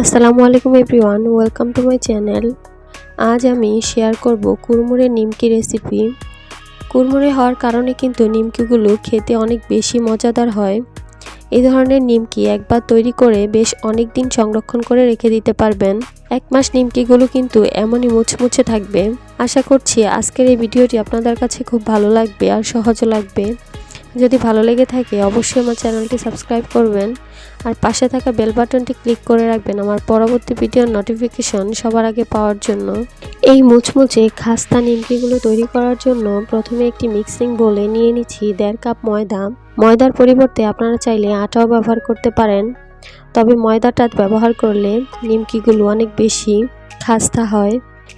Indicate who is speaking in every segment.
Speaker 1: আসসালামু আলাইকুম everyone, welcome to my channel. আজ আমি শেয়ার করব কুরমুরে নিমকি রেসিপি। কুরমুরে হওয়ার কারণে কিন্তু নিমকিগুলো খেতে অনেক বেশি মজাদার হয়। এই ধরনের নিমকি একবার তৈরি করে বেশ অনেক দিন সংরক্ষণ করে রেখে দিতে পারবেন। এক মাস নিমকিগুলো কিন্তু এমনই মুছমুছে থাকবে। আশা করছি আজকের এই ভিডিওটি আপনাদের কাছে খুব ভালো লাগবে আর সহজও লাগবে। যদি ভালো লেগে থাকে, অবশ্যই আমার চ্যানেলটি সাবস্ক্রাইব করবেন। আর পাশে থাকা বেল বাটনটি ক্লিক করে রাখবেন আমার পরবর্তী ভিডিওর নোটিফিকেশন সবার আগে পাওয়ার জন্য। এই মুচমুচে খাস্তা নিমকিগুলো তৈরি করার জন্য প্রথমে একটি মিক্সিং বলে নিয়ে নিচ্ছি দেড় কাপ ময়দা। ময়দার পরিবর্তে আপনারা চাইলে আটাও ব্যবহার করতে পারেন। তবে ময়দাটা ব্যবহার করলে নিমকিগুলো অনেক বেশি খাস্তা হয়।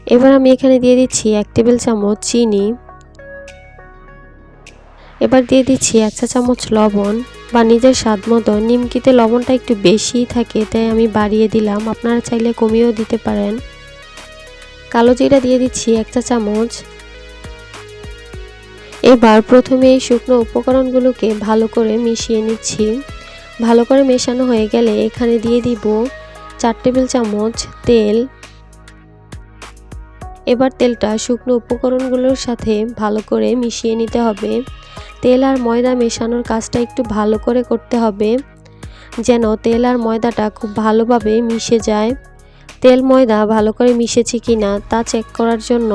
Speaker 1: এবার আমি এখানে দিয়ে দিচ্ছি এক টেবিল চামচ চিনি। এবার দিয়ে দিচ্ছি এক চা চামচ লবণ বা নিজের স্বাদ মতো। নিমকিতে লবণটা একটু বেশিই থাকে, তাই আমি বাড়িয়ে দিলাম। আপনারা চাইলে কমিয়েও দিতে পারেন। কালো জিরা দিয়ে দিচ্ছি এক চা চামচ। এবার প্রথমে এই শুকনো উপকরণগুলোকে ভালো করে মিশিয়ে নিচ্ছি। ভালো করে মেশানো হয়ে গেলে এখানে দিয়ে দিব চার টেবিল চামচ তেল। এবার তেলটা শুকনো উপকরণগুলোর সাথে ভালো করে মিশিয়ে নিতে হবে। তেল আর ময়দা মেশানোর কাজটা একটু ভালো করে করতে হবে, যেন তেল আর ময়দাটা খুব ভালোভাবে মিশে যায়। তেল ময়দা ভালো করে মিশেছে কি না তা চেক করার জন্য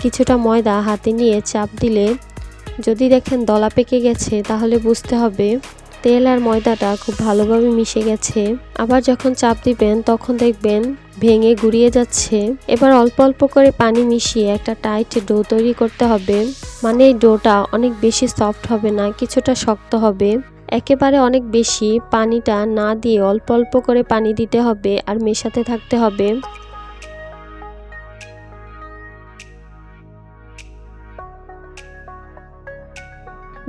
Speaker 1: কিছুটা ময়দা হাতে নিয়ে চাপ দিলে যদি দেখেন দলা পেকে গেছে তাহলে বুঝতে হবে। তেল আর ময়দাটা খুব ভালোভাবে মিশে গেছে। আবার যখন চাপ দিবেন, তখন দেখবেন ভেঙে গুড়িয়ে যাচ্ছে। এবার অল্প অল্প করে পানি মিশিয়ে একটা টাইট ডো তৈরি করতে হবে। মানে এই ডোটা অনেক বেশি সফট হবে না, কিছুটা শক্ত হবে। একেবারে অনেক বেশি পানিটা না দিয়ে অল্প অল্প করে পানি দিতে হবে আর মেশাতে থাকতে হবে।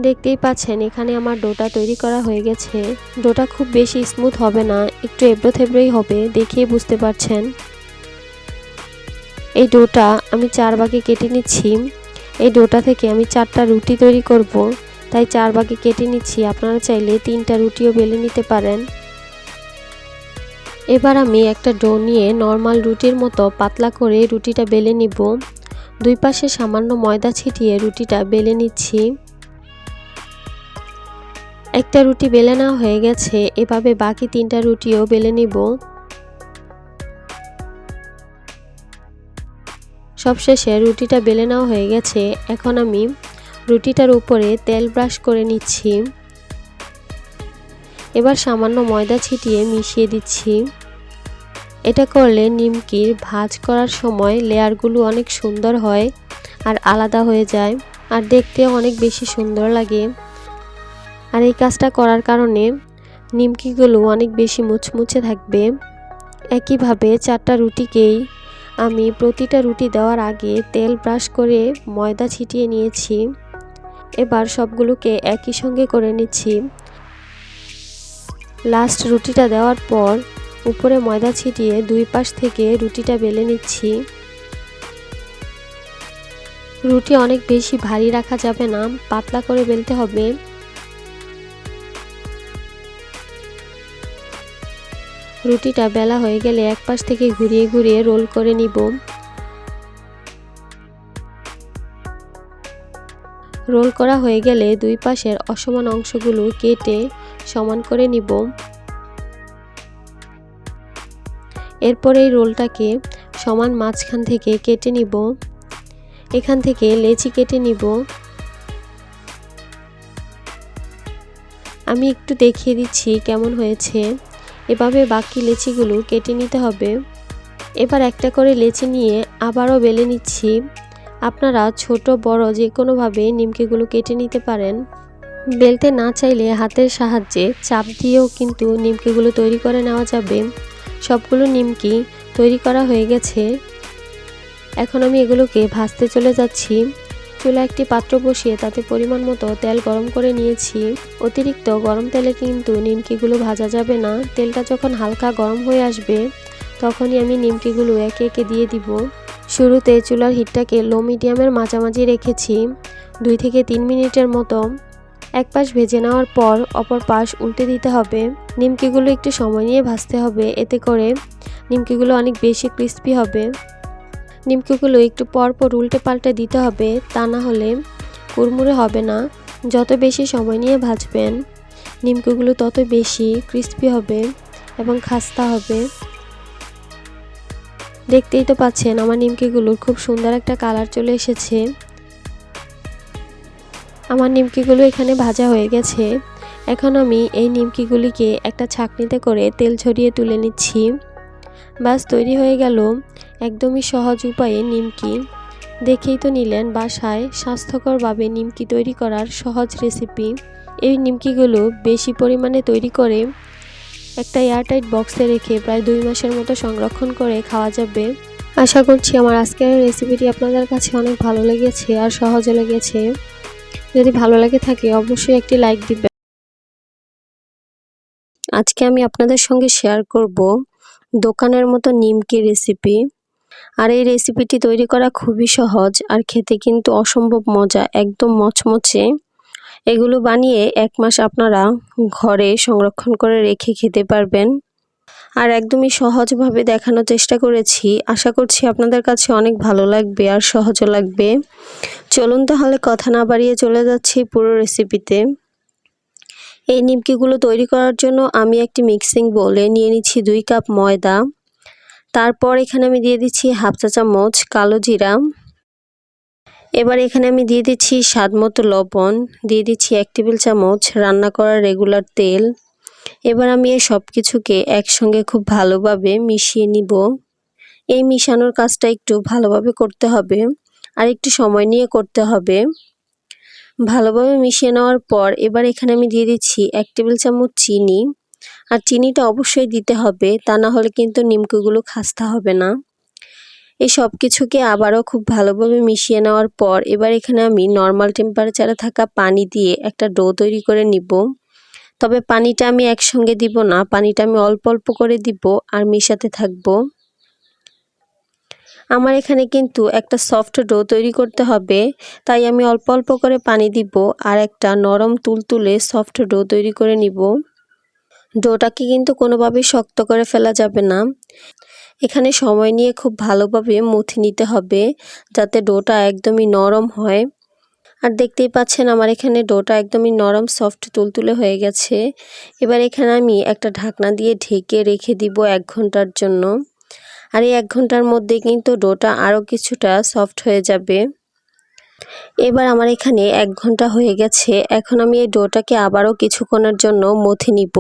Speaker 1: দেখতেই পাচ্ছেন, এখানে আমার ডোটা তৈরি করা হয়ে গেছে। ডোটা খুব বেশি স্মুথ হবে না, একটু এবড়ো থেবড়োই হবে দেখিয়ে বুঝতে পারছেন। এই ডোটা আমি চার ভাগে কেটে নিচ্ছি। এই ডোটা থেকে আমি চারটা রুটি তৈরি করব। তাই চার ভাগে কেটে নিচ্ছি, আপনারা চাইলে তিনটা রুটিও বেলে নিতে পারেন। এবার আমি একটা ডো নিয়ে নর্মাল রুটির মতো পাতলা করে রুটিটা বেলে নিব। দুই পাশে সামান্য ময়দা ছিটিয়ে রুটিটা বেলে নিচ্ছি। একটা রুটি বেলে নেওয়া হয়ে গেছে, এভাবে বাকি তিনটা রুটিও বেলে নিব। সবশেষে রুটিটা বেলে নেওয়া হয়ে গেছে, এখন আমি রুটিটার উপরে তেল ব্রাশ করে নিচ্ছি। এবার সামান্য ময়দা ছিটিয়ে মিশিয়ে দিচ্ছি। এটা করলে নিমকির ভাজ করার সময় লেয়ারগুলো অনেক সুন্দর হয় আর আলাদা হয়ে যায়, আর দেখতেও অনেক বেশি সুন্দর লাগে। আর এই কাজটা করার কারণে নিমকিগুলো অনেক বেশি মুচমুচে থাকবে। একইভাবে চারটা রুটিকেই আমি প্রতিটা রুটি দেওয়ার আগে তেল ব্রাশ করে ময়দা ছিটিয়ে নিয়েছি। এবার সবগুলোকে একই সঙ্গে করে নিচ্ছি। লাস্ট রুটিটা দেওয়ার পর উপরে ময়দা ছিটিয়ে দুই পাশ থেকে রুটিটা বেলে নিচ্ছি। রুটি অনেক বেশি ভারী রাখা যাবে না, পাতলা করে বেলতে হবে। রুটিটা বেলা হয়ে গেলে এক পাশ থেকে ঘুরিয়ে ঘুরিয়ে রোল করে নিব। রোল করা হয়ে গেলে দুই পাশের অসমান অংশগুলো কেটে সমান করে নিব। এরপর এই রোলটাকে সমান মাঝখান থেকে কেটে নিব। এখান থেকে লেচি কেটে নিব। আমি একটু দেখিয়ে দিচ্ছি কেমন হয়েছে। এভাবে বাকি লেচিগুলো কেটে নিতে হবে। এবার একটা করে লেচি নিয়ে আবারও বেলে নিচ্ছি। আপনারা ছোট, বড় যে কোনোভাবে নিমকিগুলো কেটে নিতে পারেন। বেলতে না চাইলে হাতের সাহায্যে চাপ দিয়েও কিন্তু নিমকিগুলো তৈরি করে নেওয়া যাবে। সবগুলো নিমকি তৈরি করা হয়ে গেছে। এখন আমি এগুলোকে ভাজতে চলে যাচ্ছি। চুলা একটি পাত্র বসিয়ে তাতে পরিমাণ মতো তেল গরম করে নিয়েছি। অতিরিক্ত গরম তেলে কিন্তু নিমকিগুলো ভাজা যাবে না। তেলটা যখন হালকা গরম হয়ে আসবে, তখনই আমি নিমকিগুলো একে একে দিয়ে দিব। শুরুতে চুলার হিটটাকে লো মিডিয়ামের মাঝামাঝি রেখেছি, দুই থেকে তিন মিনিটের মতো। এক পাশ ভেজে নেওয়ার পর অপর পাশ উল্টে দিতে হবে। নিমকিগুলো একটু সময় নিয়ে ভাজতে হবে, এতে করে নিমকিগুলো অনেক বেশি ক্রিস্পি হবে। নিমকিগুলো একটু পর পর উল্টে পাল্টে দিতে হবে, তা না হলে কুড়মুড়ে হবে না। যত বেশি সময় নিয়ে ভাজবেন, নিমকিগুলো তত বেশি ক্রিস্পি হবে এবং খাস্তা হবে। দেখতেই তো পাচ্ছেন আমার নিমকিগুলোর খুব সুন্দর একটা কালার চলে এসেছে। আমার নিমকিগুলো এখানে ভাজা হয়ে গেছে। এখন আমি এই নিমকিগুলিকে একটা ছাকনিতে করে তেল ছড়িয়ে তুলে নিচ্ছি। বাস তৈরি হয়ে গেল। একদমই সহজ উপায়ে নিমকি। দেখেই তো নিলেন বাসায় স্বাস্থ্যকরভাবে নিমকি তৈরি করার সহজ রেসিপি। এই নিমকিগুলো বেশি পরিমাণে তৈরি করে একটা এয়ারটাইট বক্সে রেখে প্রায় দুই মাসের মতো সংরক্ষণ করে খাওয়া যাবে। আশা করছি আমার আজকের রেসিপিটি আপনাদের কাছে অনেক ভালো লেগেছে আর সহজে লেগেছে। যদি ভালো লাগে থাকে অবশ্যই একটি লাইক দিবেন। আজকে আমি আপনাদের সঙ্গে শেয়ার করব দোকানের মতো নিমকি রেসিপি। আর এই রেসিপিটি তৈরি করা খুবই সহজ আর খেতে কিন্তু অসম্ভব মজা, একদম মচমচে। এগুলো বানিয়ে এক মাস আপনারা ঘরে সংরক্ষণ করে রেখে খেতে পারবেন। আর একদমই সহজভাবে দেখানোর চেষ্টা করেছি। আশা করছি আপনাদের কাছে অনেক ভালো লাগবে আর সহজও লাগবে। চলুন তাহলে কথা না বাড়িয়ে চলে যাচ্ছি পুরো রেসিপিতে এই নিমকিগুলো তৈরি করার জন্য আমি একটি মিক্সিং বলে নিয়ে নিচ্ছি দুই কাপ ময়দা। তারপর এখানে আমি দিয়ে দিচ্ছি হাফ চা চামচ কালো জিরা। এবার এখানে আমি দিয়ে দিচ্ছি স্বাদ মতো লবণ, দিয়ে দিচ্ছি এক টেবিল চামচ রান্না করা রেগুলার তেল। এবার আমি এই সব কিছুকে একসঙ্গে খুব ভালোভাবে মিশিয়ে নিব। এই মিশানোর কাজটা একটু ভালোভাবে করতে হবে, আর একটু সময় নিয়ে করতে হবে। ভালোভাবে মিশিয়ে নেওয়ার পর এবার এখানে আমি দিয়ে দিচ্ছি এক টেবিল চামচ চিনি। আর চিনিটা অবশ্যই দিতে হবে, তা না হলে কিন্তু নিমকিগুলো খাস্তা হবে না। এই সব কিছুকে আবারও খুব ভালোভাবে মিশিয়ে নেওয়ার পর এবার এখানে আমি নর্মাল টেম্পারেচারে থাকা পানি দিয়ে একটা ডো তৈরি করে নিব। তবে পানিটা আমি একসঙ্গে দিব না, পানিটা আমি অল্প অল্প করে দিব আর মিশাতে থাকব। আমার এখানে কিন্তু একটা সফট ডো তৈরি করতে হবে, তাই আমি অল্প অল্প করে পানি দিব আর একটা নরম তুলতুলে সফট ডো তৈরি করে নিব। ডোটাকে কিন্তু কোনোভাবেই শক্ত করে ফেলা যাবে না। এখানে সময় নিয়ে খুব ভালোভাবে মুথি নিতে হবে যাতে ডোটা একদমই নরম হয়। আর দেখতেই পাচ্ছেন আমার এখানে ডোটা একদমই নরম, সফট, তুলতুলে হয়ে গেছে। এবার এখানে আমি একটা ঢাকনা দিয়ে ঢেকে রেখে দিব এক ঘণ্টার জন্য। আর এই এক ঘণ্টার মধ্যে কিন্তু ডোটা আরও কিছুটা সফট হয়ে যাবে। এবার আমার এখানে এক ঘণ্টা হয়ে গেছে। এখন আমি এই ডোটাকে আবারও কিছুক্ষণের জন্য মথে নিব।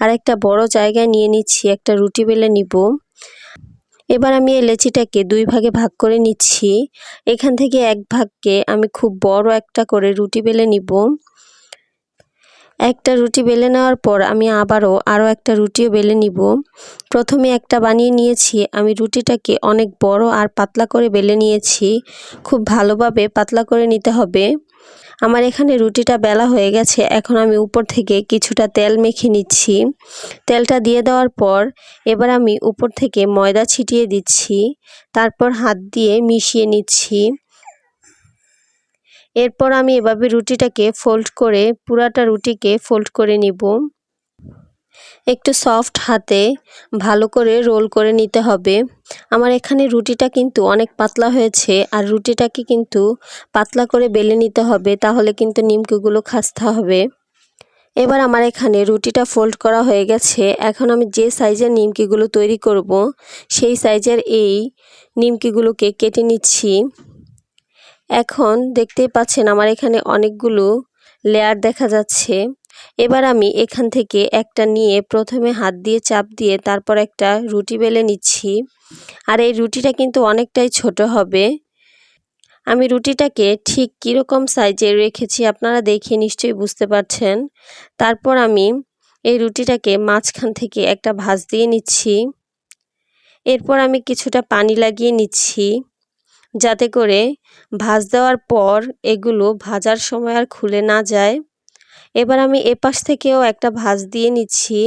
Speaker 1: আর একটা বড় জায়গায় নিয়ে নিচ্ছি, একটা রুটি বেলে নিব। এবার আমি এই লেচিটাকে দুই ভাগে ভাগ করে নিচ্ছি। এখান থেকে এক ভাগকে আমি খুব বড় একটা করে রুটি বেলে নিব। একটা রুটি বেলে নেওয়ার পর আমি আবারও আরও একটা রুটিও বেলে নিব। প্রথমে একটা বানিয়ে নিয়েছি। আমি রুটিটাকে অনেক বড় আর পাতলা করে বেলে নিয়েছি। খুব ভালোভাবে পাতলা করে নিতে হবে। আমার এখানে রুটিটা বেলা হয়ে গেছে। এখন আমি উপর থেকে কিছুটা তেল মেখে নিচ্ছি। তেলটা দিয়ে দেওয়ার পর এবার আমি উপর থেকে ময়দা ছিটিয়ে দিচ্ছি। তারপর হাত দিয়ে মিশিয়ে নিচ্ছি। এরপর আমি এভাবে রুটিটাকে ফোল্ড করে, পুরাটা রুটিকে ফোল্ড করে নিব। একটু সফট হাতে ভালো করে রোল করে নিতে হবে। আমার এখানে রুটিটা কিন্তু অনেক পাতলা হয়েছে আর রুটিটাকে কিন্তু পাতলা করে বেলে নিতে হবে, তাহলে কিন্তু নিমকিগুলো খাস্তা হবে। এবার আমার এখানে রুটিটা ফোল্ড করা হয়ে গেছে। এখন আমি যে সাইজের নিমকিগুলো তৈরি করব, সেই সাইজের এই নিমকিগুলোকে কেটে নিচ্ছি। এখন দেখতেই পাচ্ছেন আমার এখানে অনেকগুলো লেয়ার দেখা যাচ্ছে। এবার আমি এখান থেকে একটা নিয়ে প্রথমে হাত দিয়ে চাপ দিয়ে তারপর একটা রুটি বেলে নিচ্ছি। আর এই রুটিটা কিন্তু অনেকটাই ছোট হবে। আমি রুটিটাকে ঠিক কীরকম সাইজে রেখেছি আপনারা দেখে নিশ্চয়ই বুঝতে পারছেন। তারপর আমি এই রুটিটাকে মাঝখান থেকে একটা ভাজ দিয়ে নিচ্ছি। এরপর আমি কিছুটা পানি লাগিয়ে নিচ্ছি। যাতে করে ভাজ দেওয়ার পর এগুলো ভাজার সময় আর খুলে না যায়। এবার আমি এপাশ থেকেও একটা ভাজ দিয়ে নিচ্ছি।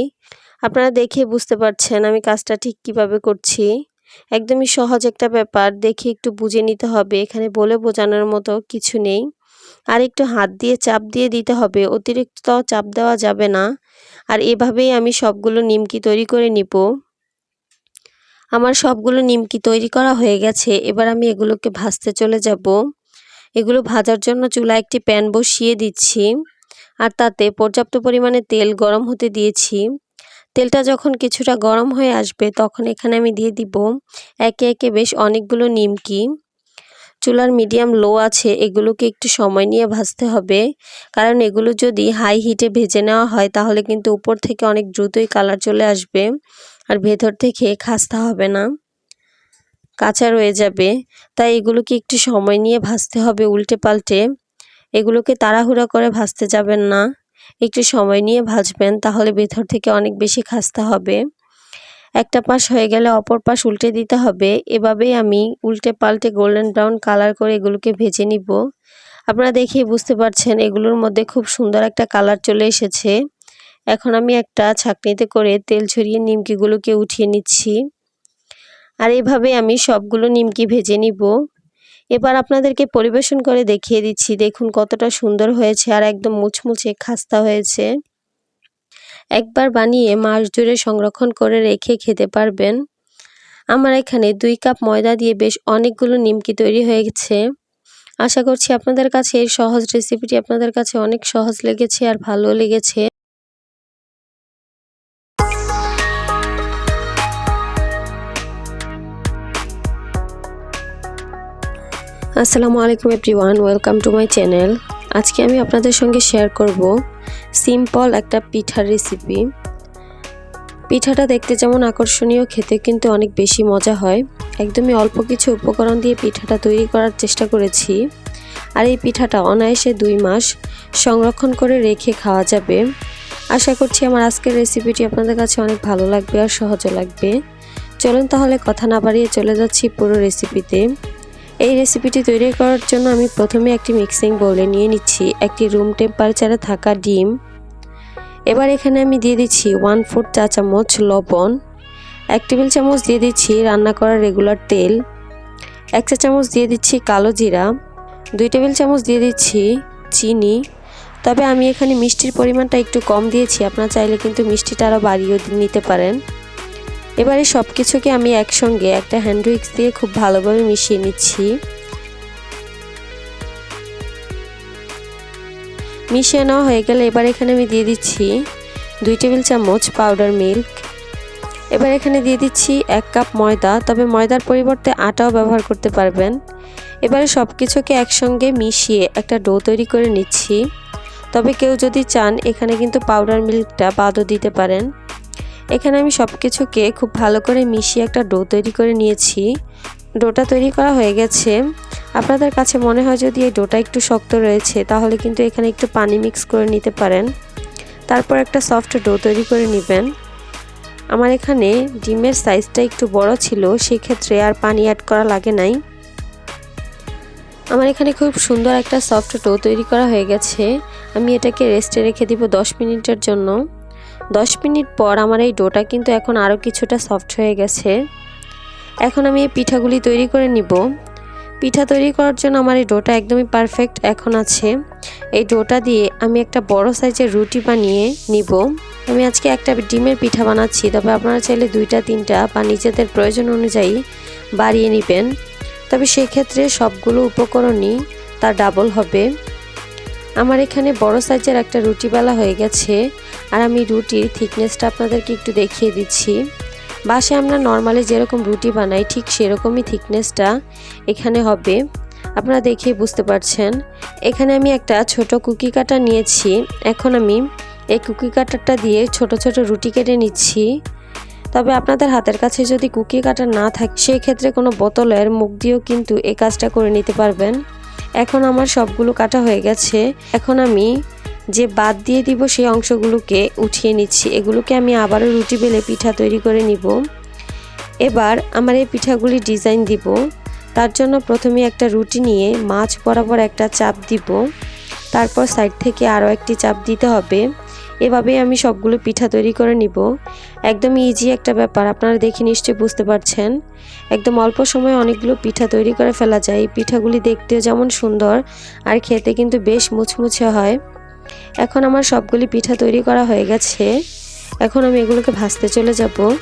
Speaker 1: আপনারা দেখে বুঝতে পারছেন আমি কাজটা ঠিক কীভাবে করছি। একদমই সহজ একটা ব্যাপার, দেখে একটু বুঝে নিতে হবে। এখানে বলে বোঝানোর মতো কিছু নেই। আর একটু হাত দিয়ে চাপ দিয়ে দিতে হবে, অতিরিক্ত চাপ দেওয়া যাবে না। আর এভাবেই আমি সবগুলো নিমকি তৈরি করে নিব। আমার সবগুলো নিমকি তৈরি করা হয়ে গেছে, এবার আমি এগুলোকে ভাজতে চলে যাব। এগুলো ভাজার জন্য চুলা একটি প্যান বসিয়ে দিচ্ছি, আর তাতে পর্যাপ্ত পরিমাণে তেল গরম হতে দিয়েছি। তেলটা যখন কিছুটা গরম হয়ে আসবে, তখন এখানে আমি দিয়ে দিব একে একে বেশ অনেকগুলো নিমকি। চুলার মিডিয়াম লো আছে, এগুলোকে একটু সময় নিয়ে ভাজতে হবে। কারণ এগুলো যদি হাই হিটে ভেজে নেওয়া হয়, তাহলে কিন্তু উপর থেকে অনেক দ্রুতই কালার চলে আসবে আর ভেতর থেকে খাস্তা হবে না। কাঁচা রয়ে যাবে। তাই এগুলোকে একটু সময় নিয়ে ভাজতে হবে উল্টে পাল্টে। এগুলোকে তাড়াহুড়া করে ভাজতে যাবেন না। একটু সময় নিয়ে ভাজবেন, তাহলে ভেতর থেকে অনেক বেশি খাস্তা হবে। একটা পাশ হয়ে গেলে অপর পাশ উল্টে দিতে হবে। এভাবেই আমি উল্টে পাল্টে গোল্ডেন ব্রাউন কালার করে এগুলোকে ভেজে নিব। আপনারা দেখেই বুঝতে পারছেন এগুলোর মধ্যে খুব সুন্দর একটা কালার চলে এসেছে। এখন আমি একটা ছাকনিতে করে তেল ছড়িয়ে নিমকিগুলোকে উঠিয়ে নিচ্ছি। আর এভাবে আমি সবগুলো নিমকি ভেজে নিব। এবার আপনাদেরকে পরিবেশন করে দেখিয়ে দিচ্ছি। দেখুন কতটা সুন্দর হয়েছে আর একদম মুচমুচে খাস্তা হয়েছে। একবার বানিয়ে মাস জুড়ে সংরক্ষণ করে রেখে খেতে পারবেন। আমার এখানে দুই কাপ ময়দা দিয়ে বেশ অনেকগুলো নিমকি তৈরি হয়ে গেছে আশা করছি আপনাদের কাছে এই সহজ রেসিপিটি আপনাদের কাছে অনেক সহজ লেগেছে আর ভালো লেগেছে। আসসালামু আলাইকুম everyone, welcome to my channel. আজকে আমি আপনাদের সঙ্গে শেয়ার করব সিম্পল একটা পিঠার রেসিপি পিঠাটা দেখতে যেমন আকর্ষণীয়, খেতে কিন্তু অনেক বেশি মজা হয়। একদমই অল্প কিছু উপকরণ দিয়ে পিঠাটা তৈরি করার চেষ্টা করেছি। আর এই পিঠাটা অনায়াসে দুই মাস সংরক্ষণ করে রেখে খাওয়া যাবে। আশা করছি আমার আজকের রেসিপিটি আপনাদের কাছে অনেক ভালো লাগবে আর সহজও লাগবে। চলুন তাহলে কথা না বাড়িয়ে চলে যাচ্ছি পুরো রেসিপিতে এই রেসিপিটি তৈরি করার জন্য আমি প্রথমে একটি মিক্সিং বোলে নিয়ে নিচ্ছি। একটি রুম টেম্পারেচারে থাকা ডিম। এবার এখানে আমি দিয়ে দিচ্ছি ওয়ান ফোর চা চামচ লবণ। এক টেবিল চামচ দিয়ে দিচ্ছি রান্না করা রেগুলার তেল। এক চা চামচ দিয়ে দিচ্ছি কালো জিরা। দুই টেবিল চামচ দিয়ে দিচ্ছি চিনি। তবে আমি এখানে মিষ্টির পরিমাণটা একটু কম দিয়েছি। আপনারা চাইলে কিন্তু মিষ্টিটা আরও বাড়িয়েও নিতে পারেন। এবারে সব কিছুকে আমি একসঙ্গে একটা হ্যান্ড উইক্স দিয়ে খুব ভালোভাবে মিশিয়ে নিচ্ছি। মিশিয়ে নেওয়া হয়ে গেলে এবার এখানে আমি দিয়ে দিচ্ছি দুই টেবিল চামচ পাউডার মিল্ক এবার এখানে দিয়ে দিচ্ছি এক কাপ ময়দা, তবে ময়দার পরিবর্তে আটাও ব্যবহার করতে পারবেন। এবারে সব কিছুকে একসঙ্গে মিশিয়ে একটা ডো তৈরি করে নিচ্ছি। তবে কেউ যদি চান, এখানে কিন্তু পাউডার মিল্কটা বাদও দিতে পারেন। এখানে আমি সব কিছুকে খুব ভালো করে মিশিয়ে একটা ডো তৈরি করে নিয়েছি। ডোটা তৈরি করা হয়ে গেছে। আপনাদের কাছে মনে হয় যদি এই ডোটা একটু শক্ত রয়েছে, তাহলে কিন্তু এখানে একটু পানি মিক্স করে নিতে পারেন। তারপর একটা সফট ডো তৈরি করে নেবেন। আমার এখানে ডিমের সাইজটা একটু বড় ছিল, সেক্ষেত্রে আর পানি অ্যাড করা লাগে নাই। আমার এখানে খুব সুন্দর একটা সফট ডো তৈরি করা হয়ে গেছে। আমি এটাকে রেস্টে রেখে দিব দশ মিনিটের জন্য। দশ মিনিট পর আমার এই ডোটা কিন্তু এখন আরও কিছুটা সফট হয়ে গেছে। এখন আমি এই পিঠাগুলি তৈরি করে নিব। পিঠা তৈরি করার জন্য আমার এই ডোটা একদমই পারফেক্ট এখন আছে। এই ডোটা দিয়ে আমি একটা বড় সাইজের রুটি বানিয়ে নিব। আমি আজকে একটা ডিমের পিঠা বানাচ্ছি, তবে আপনারা চাইলে দুইটা, তিনটা বা নিজেদের প্রয়োজন অনুযায়ী বাড়িয়ে নেবেন। তবে সেক্ষেত্রে সবগুলো উপকরণই তার ডাবল হবে। আমার এখানে বড় সাইজের একটা রুটি বেলা হয়ে গেছে, আর আমি রুটির থিকনেসটা আপনাদেরকে একটু দেখিয়ে দিচ্ছি। বাসে আমরা নর্মালি যেরকম রুটি বানাই, ঠিক সেরকমই থিকনেসটা এখানে হবে। আপনারা দেখেই বুঝতে পারছেন। এখানে আমি একটা ছোট কুকি কাটা নিয়েছি। এখন আমি এই কুকি কাটারটা দিয়ে ছোট ছোট রুটি কেটে নিচ্ছি। তবে আপনাদের হাতের কাছে যদি কুকি কাটার না থাকে সেই ক্ষেত্রে কোনো বোতলের মুখ দিয়েও কিন্তু এই কাজটা করে নিতে পারবেন। এখন আমার সবগুলো কাটা হয়ে গেছে। এখন আমি যে বাদ দিয়ে দিব সেই অংশগুলোকে উঠিয়ে নিচ্ছি। এগুলোকে আমি আবারও রুটি বেলে পিঠা তৈরি করে নিব। এবার আমার এই পিঠাগুলি ডিজাইন দিব। তার জন্য প্রথমে একটা রুটি নিয়ে মাছ বরাবর একটা চাপ দিব। তারপর সাইড থেকে আরও একটি চাপ দিতে হবে। এভাবেই আমি সবগুলো পিঠা তৈরি করে নিব। একদম ইজি একটা ব্যাপার, আপনারা দেখে নিশ্চয়ই বুঝতে পারছেন। একদম অল্প সময়ে অনেকগুলো পিঠা তৈরি করে ফেলা যায়। পিঠাগুলি দেখতেও যেমন সুন্দর, আর খেতে কিন্তু বেশ মুচমুচে হয়। এখন আমার সবগুলি পিঠা তৈরি করা হয়ে গেছে। এখন আমি এগুলোকে ভাজতে চলে যাব।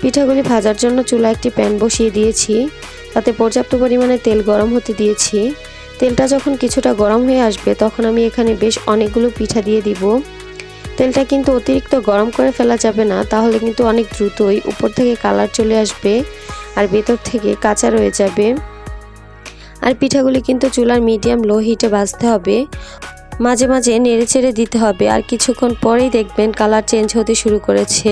Speaker 1: পিঠাগুলি ভাজার জন্য চুলা একটি প্যান বসিয়ে দিয়েছি। তাতে পর্যাপ্ত পরিমাণে তেল গরম হতে দিয়েছি। তেলটা যখন কিছুটা গরম হয়ে আসবে, তখন আমি এখানে বেশ অনেকগুলো পিঠা দিয়ে দিব। তেলটা কিন্তু অতিরিক্ত গরম করে ফেলা যাবে না, তাহলে কিন্তু অনেক দ্রুতই উপর থেকে কালার চলে আসবে আর ভেতর থেকে কাঁচা রয়ে যাবে। আর পিঠাগুলি কিন্তু চুলার মিডিয়াম লো হিটে ভাজতে হবে। মাঝে মাঝে নেড়ে চেড়ে দিতে হবে আর কিছুক্ষণ পরেই দেখবেন কালার চেঞ্জ হতে শুরু করেছে।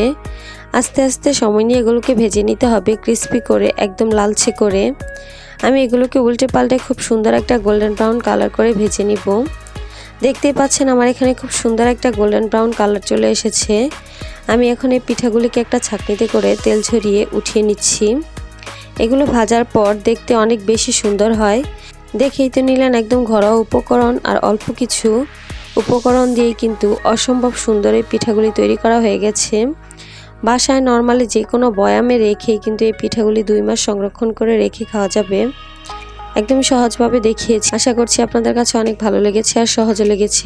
Speaker 1: আস্তে আস্তে সময় নিয়ে এগুলোকে ভেজে নিতে হবে ক্রিস্পি করে, একদম লালচে করে। আমি এগুলোকে উল্টে পাল্টে খুব সুন্দর একটা গোল্ডেন ব্রাউন কালার করে ভেজে নিব। দেখতেই পাচ্ছেন আমার এখানে খুব সুন্দর একটা গোল্ডেন ব্রাউন কালার চলে এসেছে। আমি এখন এই পিঠাগুলিকে একটা ছাকনিতে করে তেল ঝরিয়ে উঠিয়ে নিচ্ছি। এগুলো ভাজার পর দেখতে অনেক বেশি সুন্দর হয়। দেখেই তো নিলেন একদম ঘরোয়া উপকরণ আর অল্প কিছু। উপকরণ দিয়েই কিন্তু অসম্ভব সুন্দর এই পিঠাগুলি তৈরি করা হয়ে গেছে। বাসায় নর্মালি যে কোনো বয়ামে রেখেই কিন্তু এই পিঠাগুলি দুই মাস সংরক্ষণ করে রেখে খাওয়া যাবে। একদম সহজভাবে দেখিয়েছি। আশা করছি আপনাদের কাছে অনেক ভালো লেগেছে আর সহজে লেগেছে।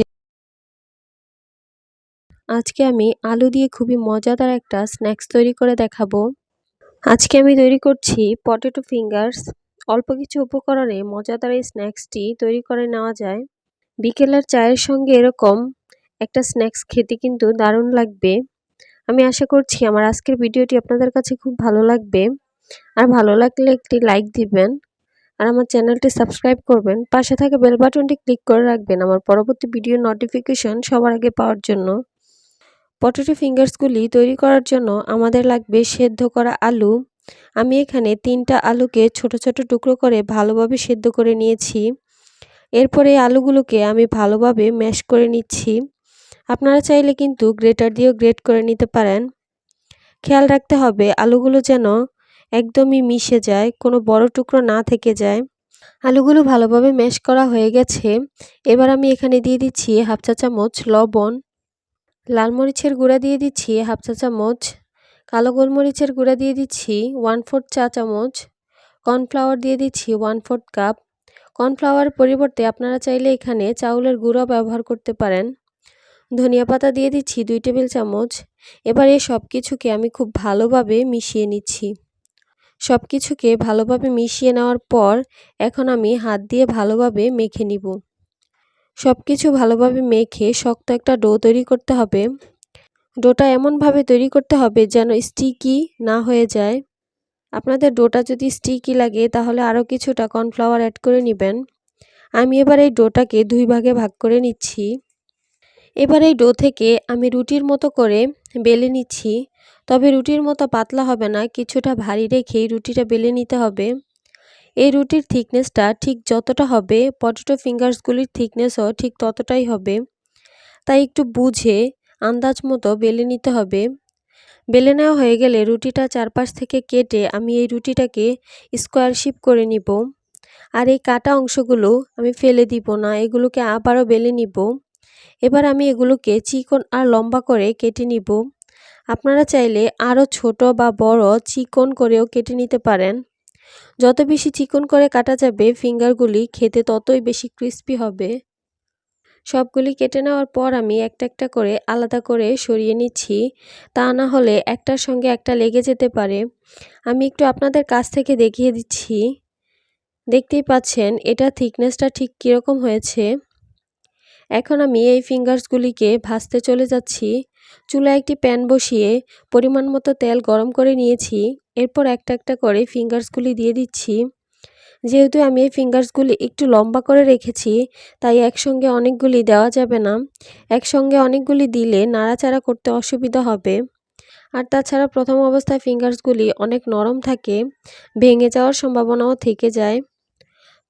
Speaker 1: আজকে আমি আলু দিয়ে খুবই মজাদার একটা স্ন্যাক্স তৈরি করে দেখাবো। আজকে আমি তৈরি করছি পটেটো ফিঙ্গার্স। অল্প কিছু উপকরণে মজাদার এই স্ন্যাক্সটি তৈরি করে নেওয়া যায়। বিকেলের চায়ের সঙ্গে এরকম একটা স্ন্যাক্স খেতে কিন্তু দারুণ লাগবে। আমি আশা করছি আমার আজকের ভিডিওটি আপনাদের কাছে খুব ভালো লাগবে। আর ভালো লাগলে একটি লাইক দিবেন। আর আমার চ্যানেলটি সাবস্ক্রাইব করবেন। পাশে থাকা বেল বাটনটি ক্লিক করে রাখবেন আমার পরবর্তী ভিডিও নোটিফিকেশন সবার আগে পাওয়ার জন্য। পটেটো ফিঙ্গার্সগুলি তৈরি করার জন্য আমাদের লাগবে সেদ্ধ করা আলু। আমি এখানে তিনটা আলুকে ছোট ছোট টুকরো করে ভালোভাবে সেদ্ধ করে নিয়েছি। এরপরে আলুগুলোকে আমি ভালোভাবে ম্যাশ করে নিচ্ছি। আপনারা চাইলে কিন্তু গ্রেটার দিয়েও গ্রেট করে নিতে পারেন। খেয়াল রাখতে হবে আলুগুলো যেন একদমই মিশে যায়, কোনো বড় টুকরো না থেকে যায়। আলুগুলো ভালোভাবে ম্যাশ করা হয়ে গেছে। এবার আমি এখানে দিয়ে দিচ্ছি হাফ চা চামচ লবণ। লাল মরিচের গুঁড়া দিয়ে দিচ্ছি হাফ চা চামচ। কালো গোলমরিচের গুঁড়া দিয়ে দিচ্ছি ওয়ান ফোর্থ চা চামচ। কর্নফ্লাওয়ার দিয়ে দিচ্ছি ওয়ান ফোর্থ কাপ। কর্নফ্লাওয়ার পরিবর্তে আপনারা চাইলে এখানে চাউলের গুঁড়ো ব্যবহার করতে পারেন। ধনিয়া পাতা দিয়ে দিচ্ছি দুই টেবিল চামচ। এবার এই সব কিছুকে আমি খুব ভালোভাবে মিশিয়ে নিচ্ছি। সব কিছুকে ভালোভাবে মিশিয়ে নেওয়ার পর এখন আমি হাত দিয়ে ভালোভাবে মেখে নিব। সব কিছু ভালোভাবে মেখে শক্ত একটা ডো তৈরি করতে হবে। ডোটা এমনভাবে তৈরি করতে হবে যেন স্টিকি না হয়ে যায়। আপনাদের ডোটা যদি স্টিকি লাগে তাহলে আরও কিছুটা কর্নফ্লাওয়ার অ্যাড করে নেবেন। আমি এবার এই ডোটাকে দুই ভাগে ভাগ করে নিচ্ছি। এবার এই ডো থেকে আমি রুটির মতো করে বেলে নিচ্ছি। তবে রুটির মতো পাতলা হবে না, কিছুটা ভারী রেখেই রুটিটা বেলে নিতে হবে। এই রুটির থিকনেসটা ঠিক যতটা হবে, পটেটো ফিঙ্গার্সগুলির থিকনেসও ঠিক ততটাই হবে। তাই একটু বুঝে আন্দাজ মতো বেলে নিতে হবে। বেলে নেওয়া হয়ে গেলে রুটিটা চারপাশ থেকে কেটে আমি এই রুটিটাকে স্কোয়ার শিপ করে নিব। আর এই কাটা অংশগুলো আমি ফেলে দিব না, এগুলোকে আবারও বেলে নিব। এবার আমি এগুলোকে চিকন আর লম্বা করে কেটে নিব। আপনারা চাইলে আরও ছোট বা বড় চিকন করেও কেটে নিতে পারেন। যত বেশি চিকন করে কাটা যাবে, ফিঙ্গারগুলি খেতে ততই বেশি ক্রিস্পি হবে। সবগুলি কেটে নেওয়ার পর আমি একটা একটা করে আলাদা করে সরিয়ে নিচ্ছি। তা না হলে একটার সঙ্গে একটা লেগে যেতে পারে। আমি একটু আপনাদের কাছ থেকে দেখিয়ে দিচ্ছি। দেখতেই পাচ্ছেন, এটা থিকনেসটা ঠিক কীরকম হয়েছে। এখন আমি এই ফিঙ্গার্সগুলিকে ভাজতে চলে যাচ্ছি। চুলায় একটি প্যান বসিয়ে পরিমাণ মতো তেল গরম করে নিয়েছি। এরপর একটা একটা করে ফিঙ্গার্সগুলি দিয়ে দিচ্ছি। যেহেতু আমি এই ফিঙ্গার্সগুলি একটু লম্বা করে রেখেছি, তাই একসঙ্গে অনেকগুলি দেওয়া যাবে না। একসঙ্গে অনেকগুলি দিলে নাড়াচাড়া করতে অসুবিধা হবে। আর তাছাড়া প্রথম অবস্থায় ফিঙ্গার্সগুলি অনেক নরম থাকে, ভেঙে যাওয়ার সম্ভাবনাও থেকে যায়।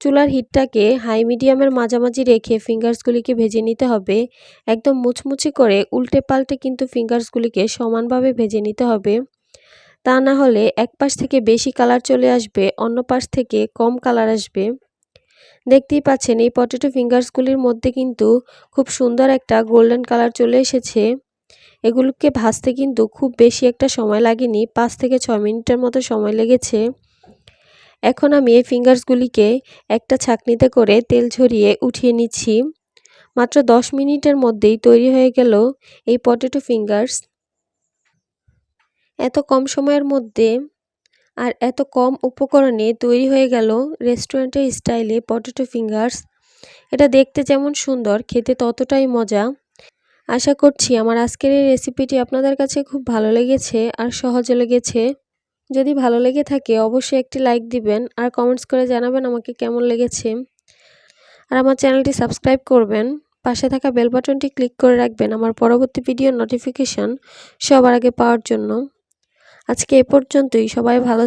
Speaker 1: চুলার হিটটাকে হাই মিডিয়ামের মাঝামাঝি রেখে ফিঙ্গার্সগুলিকে ভেজে নিতে হবে। একদম মুচমুচে করে উল্টে পাল্টে কিন্তু ফিঙ্গার্সগুলিকে সমানভাবে ভেজে নিতে হবে। তা না হলে এক পাশ থেকে বেশি কালার চলে আসবে, অন্য পাশ থেকে কম কালার আসবে। দেখতেই পাচ্ছেন এই পটেটো ফিঙ্গার্সগুলির মধ্যে কিন্তু খুব সুন্দর একটা গোল্ডেন কালার চলে এসেছে। এগুলোকে ভাজতে কিন্তু খুব বেশি একটা সময় লাগেনি, পাঁচ থেকে ছয় মিনিটের মতো সময় লেগেছে। এখন আমি এই ফিঙ্গার্সগুলিকে একটা ছাকনিতে করে তেল ঝরিয়ে উঠিয়ে নিচ্ছি। মাত্র দশ মিনিটের মধ্যেই তৈরি হয়ে গেল এই পটেটো ফিঙ্গার্স এত কম সময়ের মধ্যে আর এত কম উপকরণে তৈরি হয়ে গেল রেস্টুরেন্টের স্টাইলে পটেটো ফিঙ্গার্স এটা দেখতে যেমন সুন্দর, খেতে ততটাই মজা। আশা করছি আমার আজকের এই রেসিপিটি আপনাদের কাছে খুব ভালো লেগেছে আর সহজে লেগেছে। যদি ভালো লেগে থাকে, অবশ্যই একটি লাইক দিবেন আর কমেন্টস করে জানাবেন আমাকে কেমন লেগেছে। আর আমার চ্যানেলটি সাবস্ক্রাইব করবেন, পাশে থাকা বেল বাটনটি ক্লিক করে রাখবেন আমার পরবর্তী ভিডিও নোটিফিকেশন সবার আগে পাওয়ার জন্য। আজকে এ পর্যন্তই, সবাই ভালো